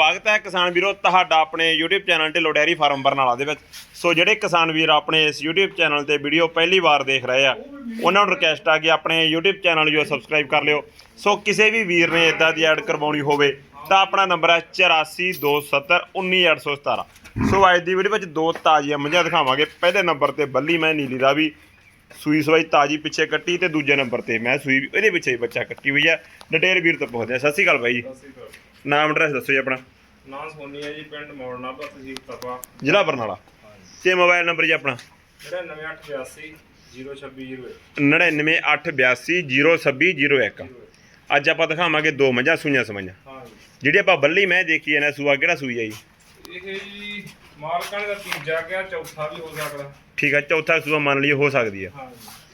ਸਵਾਗਤ ਹੈ ਕਿਸਾਨ ਵੀਰੋ, ਤੁਹਾਡਾ ਆਪਣੇ YouTube channel Dhillon dairy farm Barnala ਦੇ ਵਿੱਚ। ਸੋ ਜਿਹੜੇ ਕਿਸਾਨ ਵੀਰ ਆਪਣੇ ਇਸ YouTube ਚੈਨਲ ਤੇ ਵੀਡੀਓ ਪਹਿਲੀ ਵਾਰ ਦੇਖ ਰਹੇ ਆ, ਉਹਨਾਂ ਨੂੰ ਰਿਕਵੈਸਟ ਆ ਕਿ ਆਪਣੇ YouTube ਚੈਨਲ ਜੋ ਸਬਸਕ੍ਰਾਈਬ ਕਰ ਲਿਓ। ਸੋ ਕਿਸੇ ਵੀ ਵੀਰ ਨੇ ਇਦਾਂ ਦੀ ਐਡ ਕਰਵਾਉਣੀ ਹੋਵੇ, ਤਾਂ ਆਪਣਾ ਨੰਬਰ ਹੈ 8427191817 ਸੋ ਅੱਜ ਦੀ ਵੀਡੀਓ ਵਿੱਚ ਦੋ ਤਾਜ਼ੀਆਂ ਮੱਝਾਂ ਦਿਖਾਵਾਂਗੇ। ਪਹਿਲੇ ਨੰਬਰ ਤੇ ਬੱਲੀ ਮੈਂ, ਨੀਲੀ ਦਾ ਵੀ ਸੂਈ ਸਵਾਈ ਤਾਜੀ ਪਿੱਛੇ ਕੱਟੀ ਤੇ ਦੂਜੇ ਨੰਬਰ ਤੇ। ਮੈਂ ਸੂਈ ਇਹਦੇ ਪਿੱਛੇ ਹੀ ਬੱਚਾ ਕੱਟੀ ਹੋਈ ਆ। ਡਿਟੇਲ ਵੀਰ ਤੋਂ ਪੁੱਛਦੇ ਆ। ਸਤਿ ਸ਼੍ਰੀ ਅਕਾਲ ਬਾਈ ਜੀ। ਸਤਿ ਸ਼੍ਰੀ ਅਕਾਲ। ਨਾਮ ਐਡਰੈਸ ਦੱਸੋ ਜੀ ਆਪਣਾ। ਨਾਂ ਸੋਨੀ ਹੈ ਜੀ ਪਿੰਡ ਮੋੜਨਾ ਪਰ ਤਹਿਸੀਲ ਤਪਾ। ਜ਼ਿਲ੍ਹਾ ਬਰਨਾਲਾ। ਤੇ ਮੋਬਾਈਲ ਨੰਬਰ ਜੀ ਆਪਣਾ? ਜਿਹੜਾ 9882 02601 9982802601 ਅੱਜ ਆਪਾਂ ਦਿਖਾਵਾਂਗੇ ਦੋ ਮੱਝਾਂ ਸੂਈਆਂ ਸਮਾਈਆਂ ਜਿਹੜੀ ਆਪਾਂ ਬੱਲੀ ਮੈਂ ਦੇਖੀ ਹੈ ਨਾ ਸੂਆ ਕਿਹੜਾ ਸੂਈ ਆ ਜੀ? ਇਹ ਜੀ ਮਾਲਕਾਂ ਦਾ ਤੀਜਾ ਗਿਆ ਚੌਥਾ ਵੀ ਹੋ ਸਕਦਾ ਠੀਕ ਆ ਚੌਥਾ ਸੂਆ ਮੰਨ ਲਈ ਹੋ ਸਕਦੀ ਆ। ਹਾਂ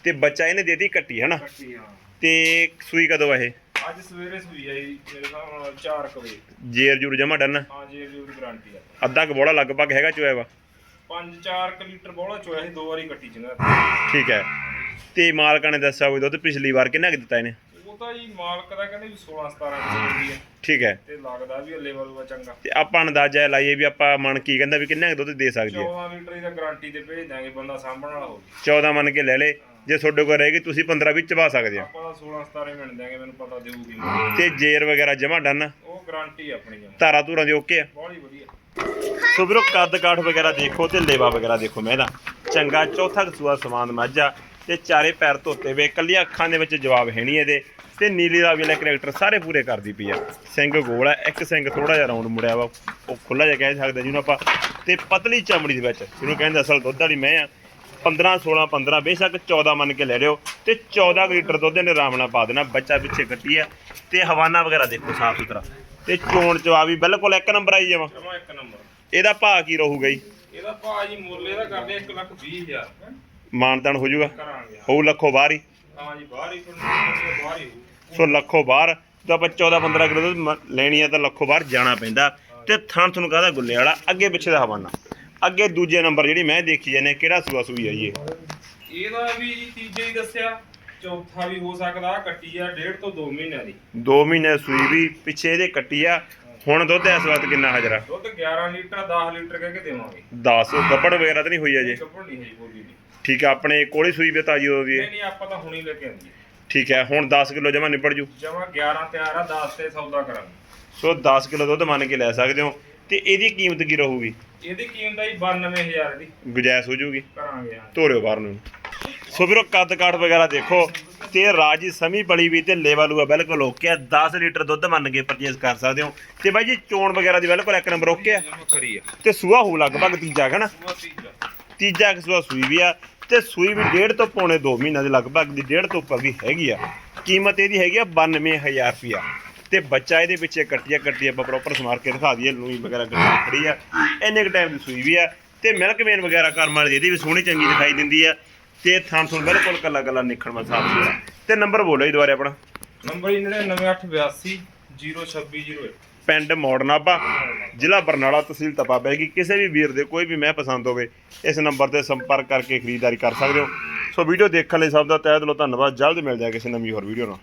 ਤੇ ਬੱਚਾ ਇਹਨੇ ਦੇਤੀ ਕੱਟੀ ਹਨਾ? ਕੱਟੀ ਹਾਂ। ਤੇ ਸੂਈ ਕਦੋਂ ਆ ਇਹ? ਅੱਜ ਸਵੇਰੇ ਸੂਈ ਆਈ ਮੇਰੇ ਨਾਲ 4 ਵਜੇ। ਜੇਰ ਜੂਰ ਜਮਾ ਡਨ? ਹਾਂ ਜੀ ਇਹਦੀ ਗਾਰੰਟੀ ਆ। ਅੱਧਾ ਕੁ ਬੋੜਾ ਲਗਭਗ ਹੈਗਾ ਚੋਇਆ ਵਾ? 5-4 ਲੀਟਰ ਬੋਲਾ ਚੋਇਆ ਸੀ ਦੋ ਵਾਰੀ ਕੱਟੀ ਚੰਗਾ ਠੀਕ ਹੈ। ਤੇ ਮਾਲਕਾਂ ਨੇ ਦੱਸਿਆ ਹੋਵੇ ਦੁੱਧ ਪਿਛਲੀ ਵਾਰ ਕਿੰਨਾ ਕੁ ਦਿੱਤਾ ਇਹਨੇ? ਉਹ ਤਾਂ ਜੀ ਮਾਲਕ ਦਾ ਕਹਿੰਦੇ ਵੀ 16-17 ਕਿਲੋ ਹੈ ਠੀਕ ਹੈ। ਤੇ ਲੱਗਦਾ ਵੀ ਲੈਵਲ ਵਾ ਚੰਗਾ। ਤੇ ਆਪਾਂ ਅੰਦਾਜ਼ਾ ਲਾਈਏ ਵੀ ਆਪਾਂ ਮਨ ਕੀ ਕਹਿੰਦਾ ਵੀ ਕਿੰਨਾ ਕੁ ਦੁੱਧ ਦੇ ਸਕਦੀ ਹੈ? 14 ਲੀਟਰ ਦੀ ਗਾਰੰਟੀ ਤੇ ਭੇਜ ਦਾਂਗੇ ਬੰਦਾ ਸਾਂਭਣ ਵਾਲਾ ਹੋਵੇ 14 ਮੰਨ ਕੇ ਲੈ ਲੇ ਜੇ ਤੁਹਾਡੇ ਕੋਲ ਰਹੇਗੀ ਤੁਸੀਂ 15 ਵਿੱਚ ਚਵਾ ਸਕਦੇ ਆ ਆਪਾਂ ਤਾਂ 16 17 ਮਿੰਟ ਦਿਆਂਗੇ ਮੈਨੂੰ ਪਤਾ ਦੇਊਗੀ। ਤੇ ਜੇਰ ਵਗੈਰਾ ਜਮਾ ਡਨ? ਉਹ ਗਾਰੰਟੀ ਆਪਣੀ ਜਮਾ ਧਾਰਾ ਧੂਰਾਂ ਦੇ ਓਕੇ ਆ? ਬਹੁਤ ਵਧੀਆ। ਸੋ ਵੀਰੋ ਕੱਦ ਕਾਠ ਵਗੈਰਾ ਦੇਖੋ ਤੇ ਲੇਵਾ ਵਗੈਰਾ ਦੇਖੋ ਮੈਂ ਇਹਦਾ ਚੰਗਾ ਚੌਥਾ ਕਸੂਆ ਸਮਾਨ ਮਾਝਾ ਤੇ ਚਾਰੇ ਪੈਰ ਧੋਤੇ ਵੇ ਕੱਲੀਆਂ ਅੱਖਾਂ ਦੇ ਵਿੱਚ ਜਵਾਬ ਹੈ ਨਹੀਂ ਇਹਦੇ। ਤੇ ਨੀਲੀ ਦਾ ਵੀ ਵਾਲਾ ਕਰੈਕਟਰ ਸਾਰੇ ਪੂਰੇ ਕਰਦੀ ਪਈ ਆ। ਸਿੰਘ ਗੋਲ ਆ ਇੱਕ ਸਿੰਘ ਥੋੜਾ ਜਿਹਾ ਰਾਉਂਡ ਮੁੜਿਆ ਵਾ ਉਹ ਖੁੱਲਾ ਜਿਹਾ ਕਹਿ ਸਕਦੇ ਜਿਹਨੂੰ ਆਪਾਂ। ਤੇ ਪਤਲੀ ਚਮੜੀ ਦੇ ਵਿੱਚ ਜਿਹਨੂੰ ਕਹਿੰਦੇ ਅਸਲ ਦੁੱਧ ਵਾਲੀ ਮੈਂ ਆ 15 16 15 ਬੇਸ਼ੱਕ 14 ਮੰਨ ਕੇ ਲੈ ਲਿਓ। ਤੇ 14 ਕੁ ਲੀਟਰ ਦੁੱਧ ਇਹਨੇ ਆਰਾਮ ਨਾਲ ਪਾ ਦੇਣਾ ਬੱਚਾ ਪਿੱਛੇ ਕੱਟੀ ਆ। ਤੇ ਹਵਾਨਾ ਵਗੈਰਾ ਦੇਖੋ ਸਾਫ਼ ਸੁਥਰਾ। ਤੇ ਚੋਣ ਚਵਾ ਵੀ ਬਿਲਕੁਲ ਇੱਕ ਨੰਬਰ ਆਈ ਜਾਵਾਂ ਜਮਾ। ਇੱਕ ਨੰਬਰ ਇਹਦਾ ਭਾਅ ਕੀ ਰਹੂਗਾ ਜੀ? ਇਹਦਾ ਭਾਅ ਜੀ ਮੁੱਲ ਇਹਦਾ ਕਰਦੇ 1 ਲੱਖ 20 ਹਜ਼ਾਰ। ਮਾਨਤਾਨ ਹੋ ਜਾਊਗਾ। ਕਰਾਂਗੇ। ਹੋਊ ਲੱਖੋਂ ਬਾਹਰ ਹੀ। ਹਾਂ ਜੀ ਬਾਹਰ ਹੀ ਬਾਹਰ ਹੀ। ਸੋ ਲੱਖੋਂ ਬਾਹਰ ਤਾਂ ਆਪਾਂ 14 15 ਕਿਲੋ ਲੈਣੀ ਆ ਤਾਂ ਲੱਖੋਂ ਬਾਹਰ ਜਾਣਾ ਪੈਂਦਾ। ਤੇ ਥਾਂ ਤੁਹਾਨੂੰ ਕਹਦਾ ਗੁੱਲੇ ਵਾਲਾ? ਅੱਗੇ ਪਿੱਛੇ ਦਾ ਹਵਾਨਾ। ਅੱਗੇ ਦੂਜੇ ਨੰਬਰ ਜਿਹੜੀ ਮੈਂ ਦੇਖੀ ਜਾਂਦੇ ਕਿਹੜਾ ਸੂਆ ਸੂਈ ਆਈ ਇਹ? ਇਹਦਾ ਵੀ ਜੀ ਤੀਜੇ ਹੀ ਦੱਸਿਆ ਚੌਥਾ ਵੀ ਹੋ ਸਕਦਾ ਕੱਟੀ ਆ ਡੇਢ ਤੋਂ 2 ਮਹੀਨਿਆਂ ਦੀ। 2 ਮਹੀਨੇ ਸੂਈ ਵੀ ਪਿੱਛੇ ਇਹਦੇ ਕੱਟੀ ਆ। ਹੁਣ ਦੁੱਧ ਇਸ ਵਕਤ ਕਿੰਨਾ ਹਾਜ਼ਰਾ ਦੁੱਧ 11 ਲੀਟਰ 10 ਲੀਟਰ ਕਹਿ ਕੇ ਦੇਵਾਂਗੇ। 10 ਗੱਬੜ ਵਗੈਰਾ ਤਾਂ ਨਹੀਂ ਹੋਈ ਅਜੇ? ਕੱਪੜ ਨਹੀਂ ਹੈ ਜੀ ਬੋਲੀ ਠੀਕ ਆ ਆਪਣੇ ਕੋਲੇ ਸੂਈ ਵੀ ਤਾਜੀ ਉਹਦੀ ਨਹੀਂ ਨਹੀਂ ਆਪਾਂ ਤਾਂ ਹੁਣੀ ਲੈ ਕੇ ਆਂਦੀ ਠੀਕ ਹੈ ਹੁਣ 10 ਕਿਲੋ ਜਮਾ ਨਿਪੜ ਜੂ। ਜਮਾ 11 ਤਿਆਰ ਆ 10 ਤੇ ਸੌਦਾ ਕਰਾਂਗੇ। ਸੋ 10 ਕਿਲੋ ਦੁੱਧ ਮੰਨ ਕੇ ਲੈ ਸਕਦੇ ਹੋ। ਤੇ ਇਹਦੀ ਕੀਮਤ ਕੀ ਰਹੂਗੀ? ਇਹਦੀ ਕੀਮਤ ਆਈ 92000 ਦੀ। ਗੁਜਾਇਸ਼ ਹੋ ਜੂਗੀ? ਕਰਾਂਗੇ ਹਾਂ। ਧੋਰਿਓ ਬਾਹਰ ਨੂੰ। ਸੋ ਵੀਰੋ ਕੱਦ ਕਾਠ ਵਗੈਰਾ ਦੇਖੋ। ਤੇ ਰਾਜੀ ਸਮੀ ਬੜੀ ਵੀ ਤੇ ਲੈਵਲ ਹੋਆ ਬਿਲਕੁਲ ਓਕੇ ਆ 10 ਲੀਟਰ ਦੁੱਧ ਮੰਨ ਕੇ ਪਰਚੇਸ ਕਰ ਸਕਦੇ ਹੋ। ਤੇ ਬਾਈ ਜੀ ਚੋਣ ਵਗੈਰਾ ਦੀ ਬਿਲਕੁਲ ਇੱਕ ਨੰਬਰ ਓਕੇ ਆ ਜਮਾ ਕਰੀ ਆ। ਤੇ ਸੂਆ ਹੋ ਲਗਭਗ ਤੀਜਾ ਹੈ ਨਾ? ਤੀਜਾ। ਤੀਜਾ ਕਿ ਸੂਆ ਸੂਈ ਵੀ ਆ। ਤੇ ਸੂਈ ਵੀ ਡੇਢ ਤੋਂ ਪੌਣੇ 2 ਮਹੀਨਿਆਂ ਦੇ ਲਗਭਗ ਦੀ ਡੇਢ ਤੋਂ ਉੱਪਰ ਦੀ ਹੈਗੀ ਆ। ਕੀਮਤ ਇਹਦੀ ਹੈਗੀ ਆ 92000 ਰੁਪਿਆ ਤੇ ਬੱਚਾ ਇਹਦੇ ਪਿੱਛੇ ਕੱਟੀਆ ਕੱਟੀ ਆਪਾਂ ਪ੍ਰੋਪਰ ਸਮਾਰ ਕੇ ਦਿਖਾ ਦਈਏ, ਲੂਈ ਵਗੈਰਾ ਗੱਡੀ ਖੜੀ ਆ। ਇੰਨੇ ਕੁ ਟਾਈਮ ਦੀ ਸੂਈ ਵੀ ਆ। ਤੇ ਮਿਲਕ ਵੇਨ ਵਗੈਰਾ ਕਰਮ ਵਾਲੀ, ਇਹਦੀ ਵੀ ਸੋਹਣੀ ਚੰਗੀ ਦਿਖਾਈ ਦਿੰਦੀ ਆ। ਤੇ ਥਾਂ ਥੁਣ ਬਿਲਕੁਲ ਕੱਲਾ ਕੱਲਾ ਨਿਖੜਵਾ ਸਾਫ਼ ਸੁਥਰਾ। ਤੇ ਨੰਬਰ ਬੋਲੋ ਜੀ ਦੁਬਾਰੇ ਆਪਣਾ। ਨੰਬਰ ਹੀ 99882 02601 ਪਿੰਡ ਮੋੜਨਾਬਾ ਜ਼ਿਲ੍ਹਾ ਬਰਨਾਲਾ ਤਹਿਸੀਲ ਤਪਾ ਪੈਗੀ ਕਿਸੇ ਵੀ ਵੀਰ ਦੇ ਕੋਈ ਵੀ ਮੈਂ ਪਸੰਦ ਹੋਵੇ, ਇਸ ਨੰਬਰ ਤੇ ਸੰਪਰਕ ਕਰਕੇ ਖਰੀਦਦਾਰੀ ਕਰ ਸਕਦੇ ਹੋ। ਸੋ ਵੀਡੀਓ ਦੇਖਣ ਲਈ ਸਭ ਦਾ ਤਹਿ ਦਿਲੋਂ ਧੰਨਵਾਦ। ਜਲਦ ਮਿਲ ਜਾਏ ਕਿਸੇ ਨਵੀਂ ਹੋਰ ਵੀਡੀਓ ਨਾਲ।